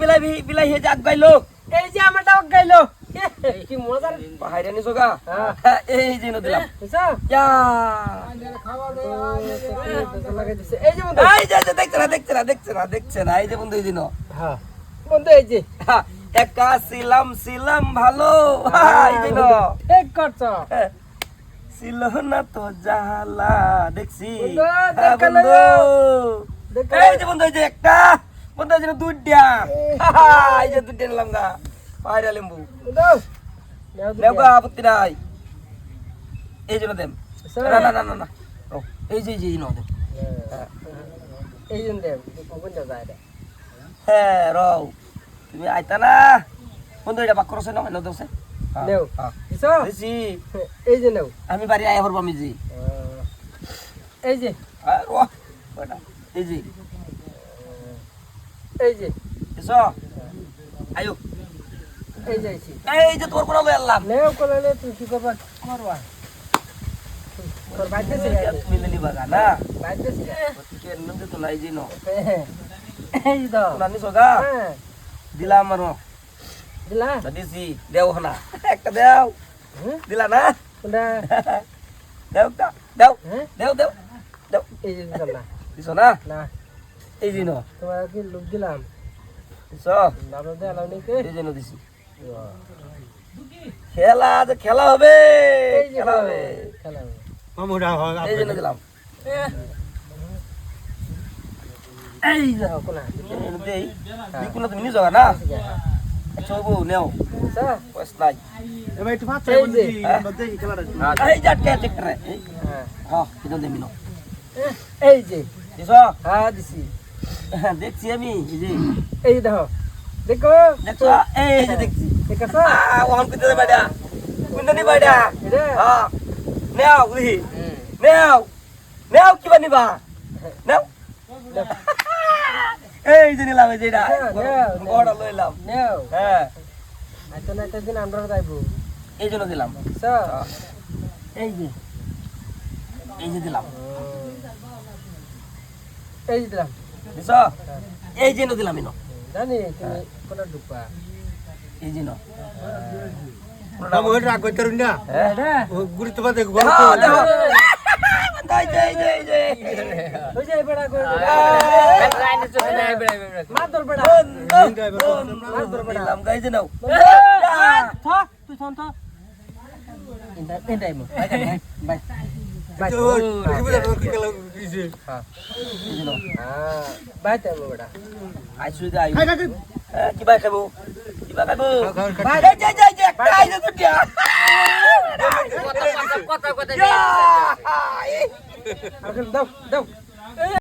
বিলাই বিলাই হে এই যে আমারটা কি মজার? হ্যাঁ। এই যে নো দিলাম। বুঝছ ইয়া এই যে বন্ধু। এই যে যে না দেখছে না দেখছে না দেখছে না। এই যে বন্ধু এই দিন হ্যাঁ। বন্ধু এই যে। একা ছিলাম ছিলাম ভালো। এই যে নো। ঠিক করছ। ছিল না তো জালা দেখছি। বন্ধু, হ্যাঁ, এই যে বন্ধু এই যে একটা। বন্ধু এই যে দুইটা এই যে দুইটা নিলাম গা। পায়রা লেম্বু। নেও নেও গা আপত্তি নাই। এই জন্য দেম। না না না না না। এই যে এই যে এই নো দেম। এই যে দেব কোন যায় হ্যাঁ রও। তুমি আইতা না। বন্ধু এটা বাক করছে না এনে দোসে নেও। দিছি এই যে নেও। আমি বাড়ি আয় হরব আমি জি এই যে। আর এই জি এই যে এসো। আয়ো। এই যে এই যে। তোর কোনা লই আল্লাহ নেও করলে তুই কি করবা? করবা তোর বাইতে ছিল। মিলে নিবা না? বাইতে ছিল। কে নন্দে তো নাই জি নো। এই তো। কোনা নিছো গা? হ্যাঁ। দিলাম আর দিলা? দিছি দেও না একটা দেও। হ্যাঁ? দিলা না? কোনটা? দেও দেও। হ্যাঁ? দেও দেও। দেও। এই যে দিলাম না। দিছো না? না। এই জি তোমার কি লোক দিলাম? খেলা যে খেলা হবে খেলা হবে। খেলা হবে। এই জন্য দিলাম। এই যাও কোনা? দেই দিকুনা তুমি নিছো না? আচ্ছা বউ নেও। পয়সা নাই। যে। এই জাটকে চেকরে হ্যাঁ। হ্যাঁ এই যে। দিছো? হ্যাঁ দিছি। দেখছি আমি এই যে। এই যে দেখো। দেখো এই যে দেখছি। দেখছ আহ ওহন কুতে বাড়া কুন্দে নি হ্যাঁ। নেও উহি নেও। নেও কি বানিবা নেও। এই যে নিলাম এই যে এটা। বড় লইলাম নেও হ্যাঁ। আচ্ছা না দিন আমরা যাইবো। এই জন্য দিলাম। বুঝছ এই যে। এই যে দিলাম। এই যে দিলাম। দিছ এই যে দিলাম ইনো জানি তুমি কোনটা ঢুকবা? এই যে হ্যাঁ। এটা গুরুত্ব পাতে হ্যাঁ তুই হ্যাঁ হ্যাঁ, কিবা খাব কিবা খাব কথা কথা দাও দাও